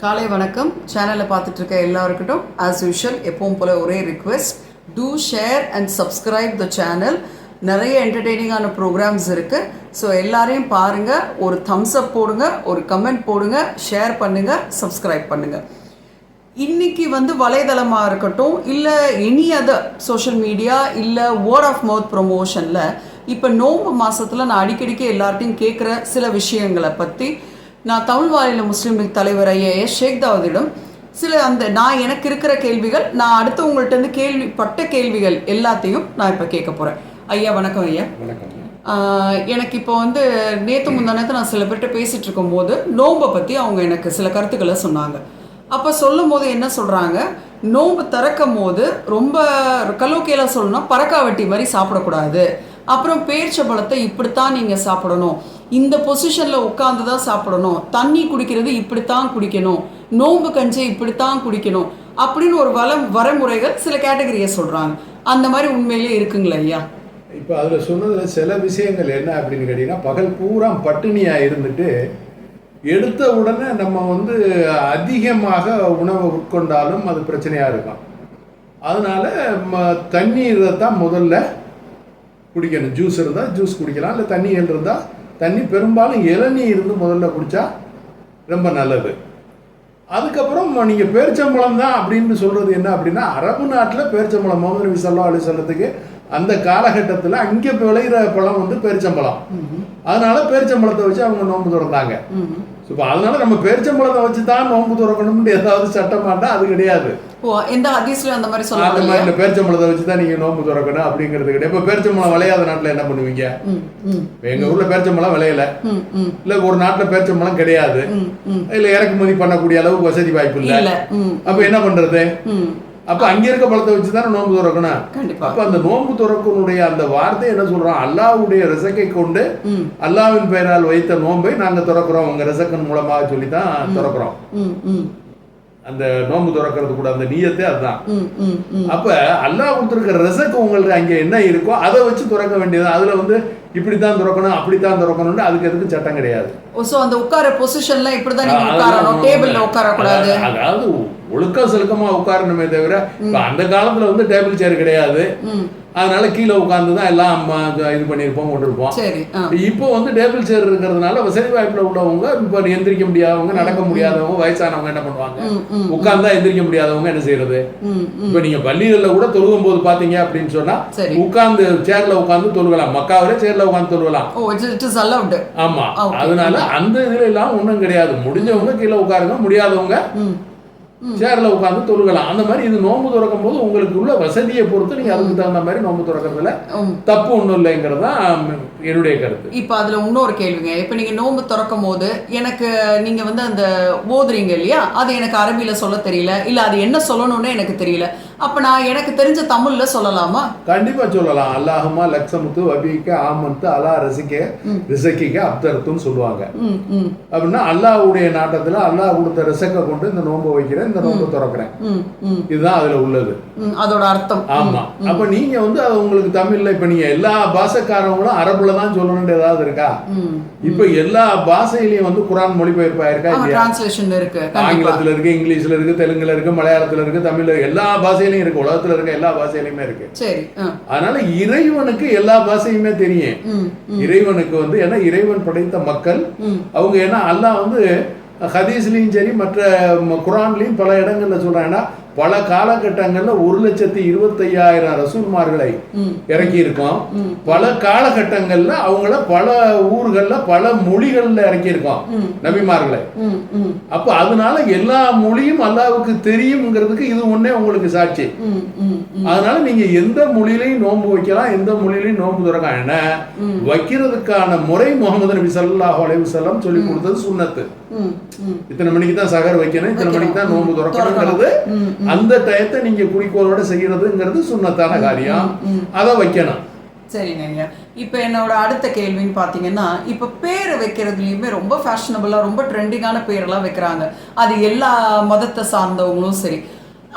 காலை வணக்கம். சேனலை பார்த்துட்டு இருக்க எல்லாருக்கிட்டும் ஆஸ் யூஷுவல் எப்பவும் போல ஒரே request to share and subscribe the channel நிறைய என்டர்டெய்னிங்கான ப்ரோக்ராம்ஸ் இருக்குது ஸோ எல்லாரையும் பாருங்கள் ஒரு தம்ஸ் அப் போடுங்க ஒரு கமெண்ட் போடுங்க ஷேர் பண்ணுங்கள் சப்ஸ்கிரைப் பண்ணுங்கள் இன்னைக்கு வந்து வலைதளமாக இருக்கட்டும் இல்லை எனி அதர் சோஷியல் மீடியா இல்லை வேர்ட் ஆஃப் மவுத் ப்ரொமோஷனில் இப்போ நோம்பு மாதத்தில் நான் அடிக்கடிக்கு எல்லார்ட்டையும் கேட்குற சில விஷயங்களை பற்றி நான் தமிழ் வாரில முஸ்லீம் லீக் தலைவர் ஐயா எஸ் ஷேக் தாவூதிடம் சில அந்த நான் எனக்கு இருக்கிற கேள்விகள் நான் அடுத்தவங்கள்ட்ட இருந்து கேள்விப்பட்ட கேள்விகள் எல்லாத்தையும் நான் இப்போ கேட்க போகிறேன் ஐயா வணக்கம் ஐயா. எனக்கு இப்போ வந்து நேற்று முந்தானத்து நான் சில பேர்கிட்ட பேசிட்டு இருக்கும்போது நோம்பை பற்றி அவங்க எனக்கு சில கருத்துக்களை சொன்னாங்க. அப்போ சொல்லும் போது என்ன சொல்கிறாங்க நோம்பு திறக்கும் போது ரொம்ப கலோக்கியலாக சொல்லணும்னா பறக்காவட்டி மாதிரி சாப்பிடக்கூடாது. அப்புறம் பேர்ச்சம்பழத்தை இப்படித்தான் நீங்கள் சாப்பிடணும். இந்த பொசிஷனில் உட்காந்து தான் சாப்பிடணும். தண்ணி குடிக்கிறது இப்படித்தான் குடிக்கணும். நோம்பு கஞ்சி இப்படித்தான் குடிக்கணும். அப்படின்னு ஒரு வள வரைமுறைகள் சில கேட்டகரியை சொல்கிறாங்க அந்த மாதிரி உண்மையிலே இருக்குங்களா ஐயா? இப்போ அதில் சொன்னதில் சில விஷயங்கள் என்ன அப்படின்னு கேட்டிங்கன்னா பகல் பூரா பட்டினியாக இருந்துட்டு எடுத்த உடனே நம்ம வந்து அதிகமாக உணவை உட்கொண்டாலும் அது பிரச்சனையாக இருக்கும். அதனால் ம தண்ணீரை தான் முதல்ல குடிக்கணும். ஜூஸ் இருந்தால் ஜூஸ் குடிக்கலாம் இல்லை தண்ணீர் இருந்தால் தண்ணி பெரும்பாலும் இளநீ இருந்து முதல்ல குடித்தா ரொம்ப நல்லது. அதுக்கப்புறம் நீங்கள் பேரிச்சம்பழம் தான் அப்படின்னு சொல்கிறது என்ன அப்படின்னா அரபு நாட்டில் பேரிச்சம்பழம் முகமது நபி சல்லா அலி சொல்லத்துக்கு அந்த காலகட்டத்தில் அங்கே விளையிற பழம் வந்து பேரிச்சம்பழம். அதனால பேரிச்சம்பழத்தை வச்சு அவங்க நோன்பு திறந்தாங்க. இப்போ அதனால நம்ம பேரிச்சம்பழத்தை வச்சு தான் நோன்பு திறக்கணும்னு ஏதாவது சட்டமாட்டா அது கிடையாது. எந்த ஹதீஸ்லயும் அந்த மாதிரி அந்த சொல்லலாம் மாதிரி பேரிச்சம்பழத்தை வச்சு தான் திறக்கணும் அப்படிங்கிறது கிடையாது. இப்போ பேரிச்சம்பழம் விளையாத நாட்டில் என்ன பண்ணுவீங்க? எங்கள் ஊரில் பேரிச்சம்பழம் விளையல. இல்லை ஒரு நாட்டில் பேரிச்சம்பழம் கிடையாது. இல்லை இறக்குமதி பண்ணக்கூடிய அளவுக்கு வசதி வாய்ப்பு இல்லை. அப்போ என்ன பண்ணுறது ம். அப்போ அங்கே இருக்க பழத்தை வச்சு தானே நோன்பு திறக்கணும்? அப்ப அந்த நோன்பு துறக்கனுடைய அந்த வார்த்தை என்ன சொல்றான்? அல்லாஹ்வுடைய ரிசக்கை கொண்டு ம். அல்லாஹ்வின் பெயரால் வைத்த நோன்பை நாங்க திறக்கிறோம். உங்க ரிசக்கன் மூலமாக சொல்லி தான் திறக்கிறோம். அந்த நோன்பு திறக்கிறது கூட அந்த நீயத்தே அதுதான். அப்ப அல்லாஹ் கொடுத்துருக்க ரிசக்கு உங்களுக்கு அங்க என்ன இருக்கோ அதை வச்சு திறக்க வேண்டியது அதுல வந்து இப்படித்தான் திறக்கணும் அப்படித்தான் திறக்கணும்னு அதுக்கு எதுக்கும் சட்டம் கிடையாது. அந்த உட்கார பொசிஷன்ல இப்படிதான் நீங்க உட்காரணும் டேபிள்ல உட்காரக்கூடாது. அதாவது- அதாவது ஒழுக்கம் செலுக்கமா உட்காரணுமே தவிர அந்த காலத்துல வந்து டேபிள் சேர் கிடையாது. அதனால கீழே உட்கார்ந்து தான் எல்லாம் இது பண்ணியிருப்போம் கொண்டிருப்போம். இப்போ வந்து டேபிள் சேர் இருக்கிறதுனால வசதி வாய்ப்புல உள்ளவங்க இப்போ எந்திரிக்க முடியாதவங்க நடக்க முடியாதவங்க வயசானவங்க என்ன பண்ணுவாங்க? உட்கார்ந்தா எந்திரிக்க முடியாதவங்க என்ன செய்யறது இப்போ நீங்க பள்ளிகளில் கூட தொழுகும் போது பாத்தீங்க அப்படின்னு சொன்னா. உட்கார்ந்து சேர்ல உட்கார்ந்து தொழுகலாம். மக்காவிலே சேர்ல உட்கார்ந்து தொழுகலாம். ஆமா. அதனால அந்த இதுல எல்லாம் ஒண்ணும் கிடையாது. முடிஞ்சவங்க கீழே உட்காருங்க முடியாதவங்க சேர்ல உட்கார்ந்து தொழுகலாம். அந்த மாதிரி இது நோன்பு திறக்கும் போது உங்களுக்கு உள்ள வசதியை பொறுத்து நீங்க அதுக்கு தகுந்த மாதிரி நோன்பு திறக்கிறதுல தப்பு ஒண்ணும் இல்லைங்கிறது தான் என்னுடைய கருத்து. இப்போ அதில் இன்னொரு கேள்விங்க. இப்போ நீங்கள் நோன்பு திறக்கும் போது எனக்கு நீங்கள் வந்து அந்த ஓதுறீங்க இல்லையா? அது எனக்கு அரபியில் சொல்ல தெரியல. இல்லை அது என்ன சொல்லணும்னு எனக்கு தெரியல. அப்போ நான் எனக்கு தெரிஞ்ச தமிழில் சொல்லலாமா? கண்டிப்பா சொல்லலாம். அல்லாஹுமா லக்ஷமுத்து வபிக்க ஆமந்து அலா ரசிக்க ரிசக்கிக்க அப்தர்த்துன்னு சொல்லுவாங்க. அப்படின்னா அல்லாஹ்வுடைய நாட்டத்துல அல்லாஹ் கொடுத்த ரிசக்கை கொண்டு இந்த நோன்பை வைக்கிறேன் இந்த நோன்பை திறக்கிறேன். இதுதான் அதுல உள்ளது. அதோட அர்த்தம். ஆமா. அப்ப நீங்க வந்து அது உங்களுக்கு தமிழ்ல இப்ப நீங்க எல்லா பாஷக்காரங்களும் அரபுல தான் சொல்லணும்னு ஏதாவது இருக்கா? இப்ப எல்லா பாஷையிலயும் வந்து குரான் மொழிபெயர்ப்பு இருக்கு கண்டிப்பா. ஆங்கிலத்துல இருக்கு இங்கிலீஷ்ல இருக்கு தெலுங்குல இருக்கு மலையாளத்துல இருக்கு தமிழ்ல இருக்கு எல்லா பாஷையிலயும் இருக்கு உலகத்துல இருக்க எல்லா பாஷையிலயுமே இருக்கு. சரி அதனால இறைவனுக்கு எல்லா பாஷையுமே தெரியும். இறைவனுக்கு வந்து ஏன்னா இறைவன் படைத்த மக்கள் அவங்க ஏன்னா அல்லாஹ் வந்து ஹதீஸ்லயும் சரி மற்ற குரான்லயும் பல இடங்கள்ல சொல்றாங்கன்னா பல காலகட்டங்கள்ல ஒரு லட்சத்தி இருபத்தையாயிரம் ரசூல்மார்களை இறக்கி இருக்கோம். பல காலகட்டங்கள்ல அவங்கள பல ஊர்கள்ல பல மொழிகள்ல இறக்கி இருக்கோம் நபிமார்களை. அப்ப அதனால எல்லா மொழியும் அல்லாவுக்கு தெரியுங்கிறதுக்கு இது ஒண்ணே உங்களுக்கு சாட்சி. அதனால நீங்க எந்த மொழியிலையும் நோன்பு வைக்கலாம் எந்த மொழியிலையும் நோன்பு திறக்கலாம் என்ன வைக்கிறதுக்கான முறை முகமது நபி ஸல்லல்லாஹு அலைஹி வஸல்லம் சொல்லி கொடுத்தது ம். இத்தனை மணிக்கு தான் சகர் வைக்கணும் இத்தனை மணிக்கு தான் நோன்பு திறக்கணுங்கிறது அந்த டயத்தை நீங்க குறிக்கோளோட செய்யறதுங்கிறது சுன்னத்தான காரியம். அதை வைக்கணும். சரிங்க ஐயா இப்போ என்னோட அடுத்த கேள்வின்னு பார்த்தீங்கன்னா இப்போ பேர் வைக்கிறதுலையுமே ரொம்ப ஃபேஷனபுளாக ரொம்ப ட்ரெண்டிங்கான பேரெல்லாம் வைக்கிறாங்க. அது எல்லா மதத்தை சார்ந்தவங்களும் சரி.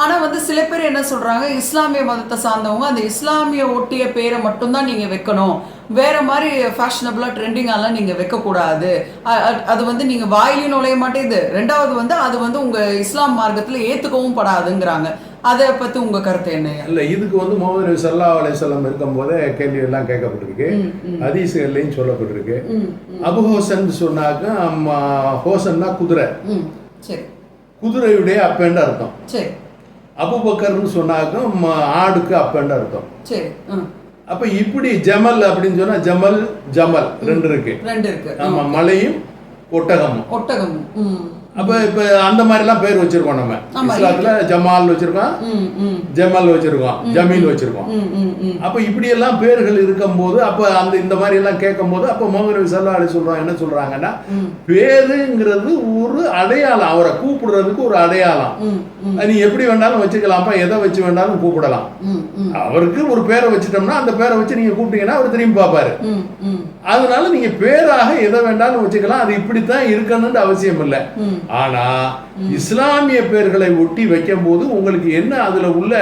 ஆனா வந்து சில பேர் என்ன சொல்றாங்க இஸ்லாமிய மதத்தை சார்ந்தவங்க அந்த இஸ்லாமிய ஒட்டிய பேரை மட்டும்தான் நீங்க வைக்கணும். வேற மாதிரி ஃபேஷனபிளா ட்ரெண்டிங்காலாம் நீங்க வைக்கக்கூடாது. அது வந்து நீங்க வாயிலையும் நுழைய மாட்டேங்குது. ரெண்டாவது வந்து அது வந்து உங்க இஸ்லாம் மார்க்கத்துல ஏத்துக்கவும் படாதுங்கிறாங்க. அதை பத்தி உங்க கருத்து என்னையா இல்ல இதுக்கு வந்து முகமது சல்லா அலையம் இருக்கும் போதே கேள்வி எல்லாம் கேட்கப்பட்டிருக்கு. ஹதீசுகள்லையும் சொல்லப்பட்டிருக்கு. அபு ஹோசன் சொன்னாக்க ஹோசன்னா குதிரை. சரி. குதிரையுடைய அப்பேண்டு அர்த்தம். சரி. அபுபக்கர்னு சொன்னாக்க ம- ஆடுக்கு அப்பேண்டு அர்த்தம்? சரி அப்ப இப்படி ஜமல் அப்படின்னு சொன்னா ஜமல் ஜமல் ரெண்டு இருக்கு. ரெண்டு இருக்கு ஆமா மலையும் ஒட்டகமும். ஒட்டகம் ம். அப்ப இப்ப அந்த மாதிரி எல்லாம் பேர் வச்சிருக்கோம் நம்ம. இஸ்லாத்துல ஜமால் வச்சிருக்கோம் ஜமல் வச்சிருக்கோம் ஜமீல் வச்சிருக்கோம். அப்ப இப்படி எல்லாம் பேர்கள் இருக்கும்போது அப்ப அந்த இந்த மாதிரி எல்லாம் கேட்கும்போது அப்ப முகமது நபி ஸல்லல்லாஹு அலைஹி சொல்றாங்க என்ன சொல்றாங்கன்னா. பேருங்கிறது ஒரு அடையாளம். அவரை கூப்பிடுறதுக்கு ஒரு அடையாளம். நீ எப்படி வேணாலும் வச்சுக்கலாம்ப்பா எதை வச்சு வேணாலும் கூப்பிடலாம். அவருக்கு ஒரு பேரை வச்சுட்டோம்னா அந்த பேரை வச்சு நீங்க கூப்பிட்டீங்கன்னா அவர் திரும்பி பார்ப்பாரு. அதனால நீங்க பேராக எதை வேண்டாலும் வச்சுக்கலாம். அது இப்படித்தான் இருக்கணும்னு அவசியம் இல்லை. ஆனா இஸ்லாமிய பேர்களை ஒட்டி வைக்கும் போது உங்களுக்கு என்ன அதுல உள்ள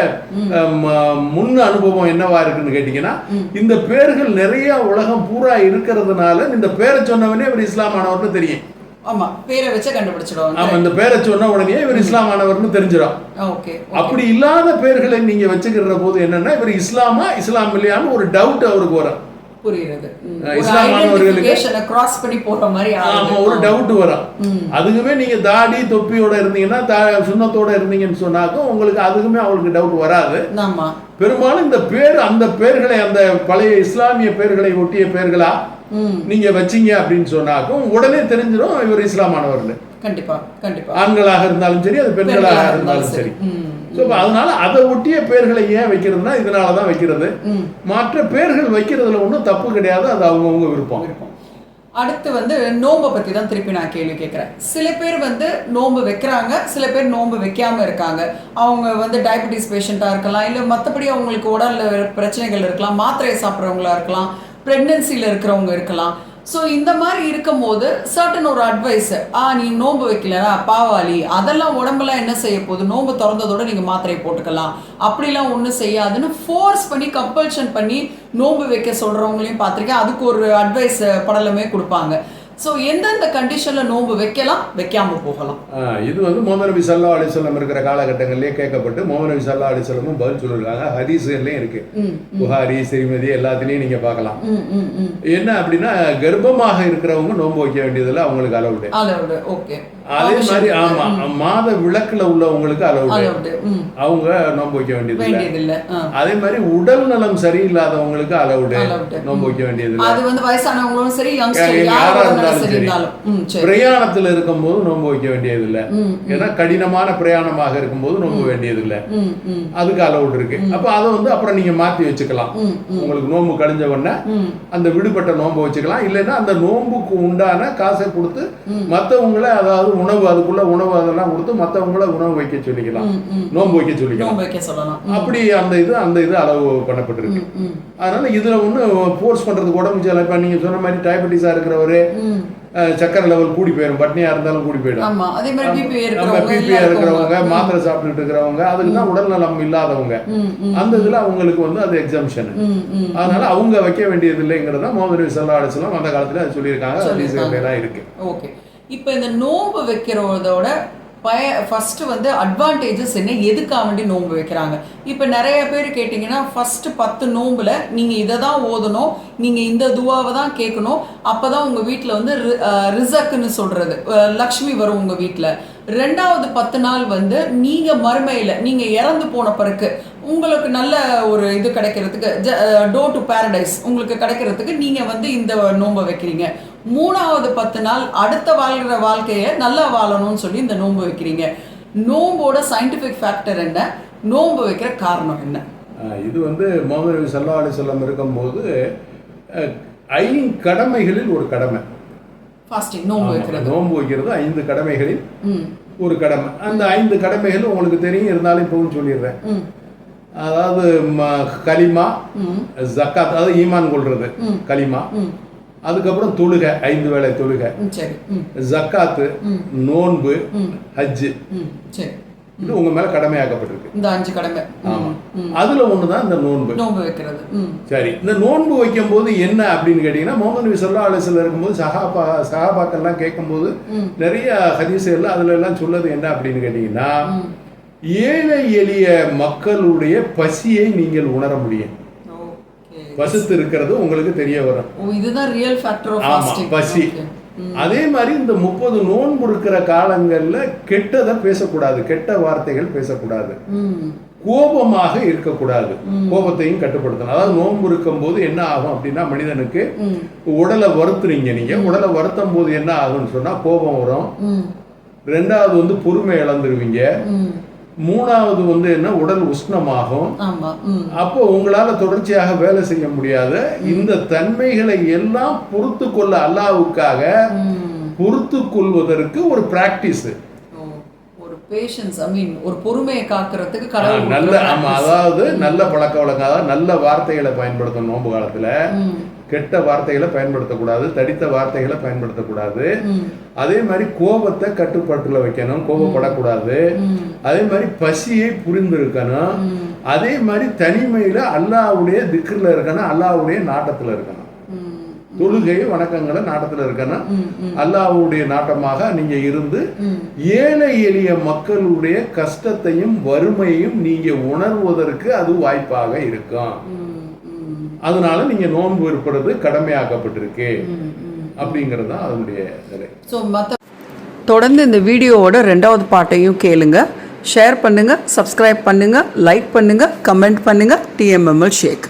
முன் அனுபவம் என்னவா இருக்குன்னு கேட்டீங்கன்னா இந்த பேர்கள் நிறைய உலகம் பூரா இருக்கிறதுனால இந்த பேரை சொன்னவனே இவர் இஸ்லாமானவர்னு தெரியும். ஆமா பேரை வச்சு கண்டுபிடிச்சிடுவாங்க. ஆமா இந்த பேரை சொன்ன உடனே இவர் இஸ்லாமானவர்னு தெரிஞ்சிடும். ஓகே அப்படி இல்லாத பேர்களை நீங்க வச்சுக்கிற போது என்னன்னா இவர் இஸ்லாமா இஸ்லாம் இல்லையான்னு ஒரு டவுட் அவருக்கு வரும். ஒரு இஸ்லாமானவர்களுக்கு- ஐடென்டிஃபிகேஷனை கிராஸ் பண்ணி போற மாதிரி ஆமா ஆகுது. ஒரு டவுட் வரும். அதுக்குமே நீங்க தாடி தொப்பியோட இருந்தீங்கன்னா சுண்ணத்தோட இருந்தீங்கன்னு சொன்னாக்கும் உங்களுக்கு அதுக்குமே அவங்களுக்கு டவுட் வராது. ஆமா. பெரும்பாலும் இந்த பேர் அந்த பேர்களை அந்த பழைய இஸ்லாமிய பேர்களை ஒட்டிய பேர்களா நீங்க வச்சீங்க அப்படின்னு சொன்னாக்கும் உடனே தெரிஞ்சிடும் இவர் இஸ்லாமானவர்னு கண்டிப்பா கண்டிப்பா. ஆண்களாக இருந்தாலும் சரி அது பெண்களாக இருந்தாலும் சரி. ஸோ அதனால அதை ஒட்டிய பேர்களை ஏன் வைக்கிறதுனா இதனால தான் வைக்கிறது மற்ற பேர்கள் வைக்கிறதுல ஒன்றும் தப்பு கிடையாது அது அவங்கவுங்க விருப்பம். இருக்கும் அடுத்து வந்து நோம்பை பத்தி தான் திருப்பி நான் கேள்வி கேட்குறேன் சில பேர் வந்து நோன்பு வைக்கிறாங்க சில பேர் நோன்பு வைக்காம இருக்காங்க. அவங்க வந்து டயபெட்டிஸ் பேஷண்ட்டாக இருக்கலாம் இல்லை மற்றபடி அவங்களுக்கு உடல்ல பிரச்சனைகள் இருக்கலாம் மாத்திரை சாப்பிட்றவங்களா இருக்கலாம் ப்ரெக்னென்சியில் இருக்கிறவங்க இருக்கலாம். ஸோ இந்த மாதிரி இருக்கும்போது சர்டன் ஒரு அட்வைஸ் ஆ நீ நோன்பு வைக்கலனா பாவாளி அதெல்லாம் உடம்பெல்லாம் என்ன செய்ய போகுது? நோன்பு திறந்ததோட நீங்கள் மாத்திரை போட்டுக்கலாம். அப்படிலாம் ஒன்றும் செய்யாதுன்னு ஃபோர்ஸ் பண்ணி கம்பல்ஷன் பண்ணி நோன்பு வைக்க சொல்கிறவங்களையும் பார்த்துருக்கேன். அதுக்கு ஒரு அட்வைஸ் படலமே கொடுப்பாங்க. ஸோ எந்தெந்த கண்டிஷனில் நோன்பு வைக்கலாம் வைக்காம போகலாம்? இது வந்து முகமது நபி சல்லா அலிசல்லம் இருக்கிற காலகட்டங்களிலே கேட்கப்பட்டு முகமது நபி சல்லா அலிசல்லமும் பதில் சொல்லியிருக்காங்க ஹதீஸ்கள்லையும் இருக்கு. புகாரி சிறுமதி எல்லாத்துலேயும் நீங்க பார்க்கலாம். என்ன அப்படின்னா கர்ப்பமாக இருக்கிறவங்க நோன்பு வைக்க வேண்டியதில்லை அவங்களுக்கு அலவுடு அலவுடு ஓகே அதே மாதிரி ஆமா மாத விளக்குல உள்ளவங்களுக்கு அலவுடு ம். அவங்க நோன்பு வைக்க வேண்டியதில்லை. ஆ. அதே மாதிரி உடல் நலம் சரியில்லாதவங்களுக்கு அலவுடு Allowed. நோன்பு வைக்க வேண்டியதில்லை. அது வந்து வயசானவங்களும் சரி யாரா இருந்தாலும் இருந்தாலும். சரி. பிரயாணத்துல இருக்கும்போது நோன்பு வைக்க வேண்டியதில்லை. ம் ஏன்னா கடினமான பிரயாணமாக இருக்கும்போது நோன்பு வேண்டியதில்லை. ம் ம். அதுக்கு அலவுட் இருக்கு. அப்ப அதை வந்து அப்புறம் நீங்க மாத்தி வச்சுக்கலாம். உங்களுக்கு நோன்பு கழிஞ்ச உடனே அந்த விடுபட்ட நோன்பை வச்சுக்கலாம். இல்லைன்னா அந்த நோன்புக்கு உண்டான காசை கொடுத்து மத்தவங்கள அதாவது உணவு அதுக்குள்ள உணவு அதெல்லாம் கொடுத்து மத்தவங்கள உணவு வைக்க சொல்லிக்கலாம். நோன்பு வைக்க சொல்லிக்கலாம். அப்படி அந்த இது அந்த இது அளவு பண்ணப்பட்டிருக்கு. அதனால இதுல ஒண்ணு ஃபோர்ஸ் பண்றதுக்கு உடம்பு சரியில்லை இப்ப நீங்க சொன்ன மாதிரி டயபெட்டிஸா இருக்கிறவரு சக்கரை லெவல் கூடி போயிடும் பட்னியா இருந்தாலும் கூடி போயிடும். ஆமா அதே மாதிரி பிபி நம்ம எல்லாம் இருக்கிறவங்க. மாத்திரை சாப்பிட்டுட்டு இருக்கிறவங்க அதுக்கு தான் உடல் நலம் இல்லாதவங்க அந்த இதுல அவங்களுக்கு வந்து அது எக்ஸாம்ஷன் அதனால அவங்க வைக்க வேண்டியது இல்லைங்கிறத மோதரி செல்லா அடிச்சலாம் அந்த காலத்துல அது சொல்லியிருக்காங்க. அது இருக்கு. ஓகே. இப்போ இந்த நோன்பு வைக்கிறதோட பய ஃபஸ்ட்டு வந்து அட்வான்டேஜஸ் என்ன எதுக்காக வேண்டி நோன்பு வைக்கிறாங்க? இப்போ நிறைய பேர் கேட்டிங்கன்னா ஃபஸ்ட்டு பத்து நோம்பில் நீங்கள் இதை தான் ஓதணும் நீங்கள் இந்த துவாவை தான் கேட்கணும் அப்போ தான் உங்கள் வீட்டில் வந்து ரி- ரிசக்குன்னு சொல்கிறது லக்ஷ்மி வரும் உங்கள் வீட்டில் ரெண்டாவது பத்து நாள் வந்து நீங்கள் மறுமையில் நீங்கள் இறந்து போன பிறகு உங்களுக்கு நல்ல ஒரு இது கிடைக்கிறதுக்கு டோ டு பேரடைஸ் உங்களுக்கு கிடைக்கிறதுக்கு நீங்கள் வந்து இந்த நோன்பை வைக்கிறீங்க. மூணாவது பத்து நாள் அடுத்த வாழ்கிற வாழ்க்கையை நல்லா வாழணும்னு சொல்லி இந்த நோன்பு வைக்கிறீங்க. நோம்போட சயின்டிஃபிக் ஃபேக்டர் என்ன? நோன்பு வைக்கிற காரணம் என்ன? இது வந்து முகமது சல்லா அலி சொல்லம் இருக்கும்போது அஹ், ஐங்கடமைகளில் ஒரு கடமை. நோன்பு வைக்கிறது. நோன்பு வைக்கிறது ஐந்து கடமைகளில் ஒரு கடமை. அந்த ஐந்து கடமைகள் உங்களுக்கு தெரியும் இருந்தாலும் இப்பவும் சொல்லிடுறேன். அதாவது கலிமா ஜக்காத் அதாவது ஈமான் கொள்றது. கலிமா அதுக்கப்புறம் தொழுகை ஐந்து வேளை தொழுகை. ஜக்காத்து. நோன்பு ஹஜ்ஜு. இது உங்க மேல கடமையாக்கப்பட்டிருக்கு. இந்த அஞ்சு கடமை. ஆமா. அதுல ஒண்ணுதான் இந்த நோன்பு. நோன்பு வைக்கிறது. சரி. இந்த நோன்பு வைக்கும்போது என்ன அப்படின்னு கேட்டீங்கன்னா முகமது நபி சொல்லா அலிஸ்ல இருக்கும்போது சஹாபா சஹாபாக்கள்லாம் கேட்கும்போது நிறைய ஹதீசுகள்ல அதுல எல்லாம் சொல்லது என்ன அப்படின்னு கேட்டீங்கன்னா ஏழை எளிய மக்களுடைய பசியை நீங்கள் உணர முடியும். பசித்து இருக்கிறது உங்களுக்கு தெரிய வரும். இதுதான் ரியல் ஃபேக்டர் ஆஃப் ஆமா ஃபாஸ்டிங் பசி. அதே மாதிரி இந்த முப்பது நோன்பு இருக்கிற காலங்கள்ல கெட்டதை பேசக்கூடாது கெட்ட வார்த்தைகள் பேசக்கூடாது. கோபமாக இருக்கக்கூடாது. கோபத்தையும் கட்டுப்படுத்தணும். அதாவது நோன்பு இருக்கும்போது என்ன ஆகும் அப்படின்னா மனிதனுக்கு உடலை வருத்துறீங்க நீங்க. உடலை வருத்தும் போது என்ன ஆகும்னு சொன்னா கோபம் வரும். ரெண்டாவது வந்து பொறுமை இழந்துருவீங்க. மூணாவது வந்து என்ன உடல் உஷ்ணமாகும். அப்போ உங்களால தொடர்ச்சியாக வேலை செய்ய முடியாத. இந்த தன்மைகளை எல்லாம் பொறுத்து கொள்ள அல்லாவுக்காக பொறுத்து கொள்வதற்கு ஒரு பிராக்டிஸ் பேஷன்ஸ் ஐ மீன் ஒரு பொறுமையை காக்கிறதுக்கு கடவுள் நல்ல கொடுக்கிற ஆமா practice. அதாவது நல்ல பழக்க வழக்கம் அதாவது நல்ல வார்த்தைகளை பயன்படுத்தணும் நோன்பு காலத்துல. கெட்ட வார்த்தைகளை பயன்படுத்தக்கூடாது தடித்த வார்த்தைகளை பயன்படுத்தக்கூடாது. அதே மாதிரி கோபத்தை கட்டுப்பாட்டுல வைக்கணும் கோபப்படக்கூடாது. அதே மாதிரி பசியை புரிந்திருக்கணும். ம். அதே மாதிரி தனிமையில அல்லாவுடைய திக்கில் இருக்கணும் அல்லாவுடைய நாட்டத்துல இருக்கணும். தொழுகை வணக்கங்களை நாட்டத்துல இருக்கணும் அல்லாஹ்வுடைய நாட்டமாக நீங்க இருந்து ஏழை எளிய மக்களுடைய கஷ்டத்தையும் வறுமையையும் நீங்க உணர்வதற்கு அது வாய்ப்பாக இருக்கும். அதனால நீங்க நோன்பு இருப்பது கடமையாக்கப்பட்டிருக்கு அப்படிங்கிறது தான் அதனுடைய நிலை தொடர்ந்து இந்த வீடியோவோட ரெண்டாவது பாட்டையும் கேளுங்க. ஷேர் பண்ணுங்க சப்ஸ்கிரைப் பண்ணுங்க லைக் பண்ணுங்க கமெண்ட் பண்ணுங்க டிஎம்எம்எல் ஷேக்